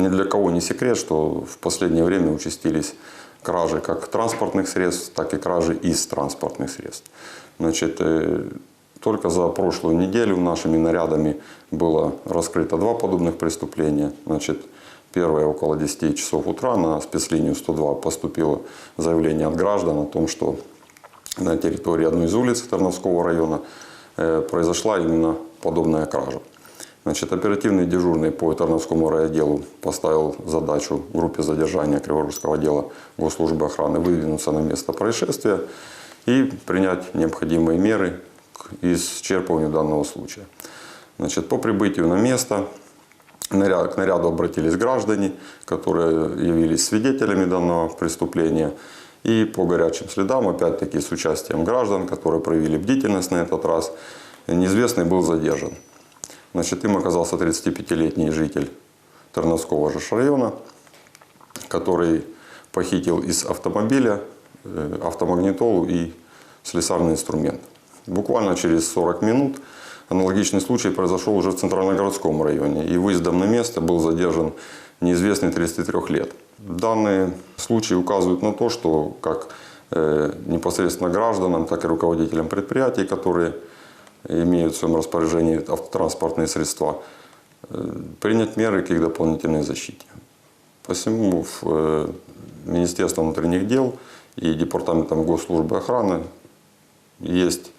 ни для кого не секрет, что в последнее время участились кражи как транспортных средств, так и кражи из транспортных средств. Значит, э, только за прошлую неделю нашими нарядами было раскрыто два подобных преступления. Значит, первое около 10 часов утра на спецлинию 102 поступило заявление от граждан о том, что на территории одной из улиц Тарновского района э, произошла именно подобная кража. Значит, оперативный дежурный по Тарновскому райотделу поставил задачу группе задержания Криворужского отдела госслужбы охраны выдвинуться на место происшествия и принять необходимые меры к исчерпыванию данного случая. Значит, по прибытию на место к наряду обратились граждане, которые явились свидетелями данного преступления. И по горячим следам, опять-таки с участием граждан, которые проявили бдительность на этот раз, неизвестный был задержан. Значит, им оказался 35-летний житель Терновского же района, который похитил из автомобиля э, автомагнитолу и слесарный инструмент. Буквально через 40 минут аналогичный случай произошел уже в Центральногородском районе. И выездом на место был задержан неизвестный 33 лет. Данные случаи указывают на то, что как э, непосредственно гражданам, так и руководителям предприятий, которые имеют в своем распоряжении автотранспортные средства, э, принять меры к их дополнительной защите. Посему в э, Министерстве внутренних дел и Департаментом госслужбы охраны есть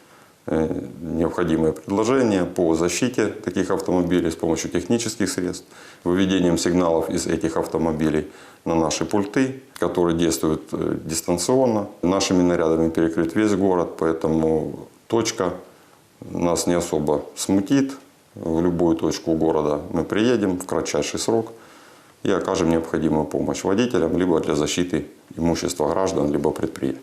э, необходимые предложения по защите таких автомобилей с помощью технических средств, выведением сигналов из этих автомобилей на наши пульты, которые действуют дистанционно. Нашими нарядами перекрыт весь город, поэтому точка нас не особо смутит. В любую точку города мы приедем в кратчайший срок и окажем необходимую помощь водителям либо для защиты имущества граждан, либо предприятий.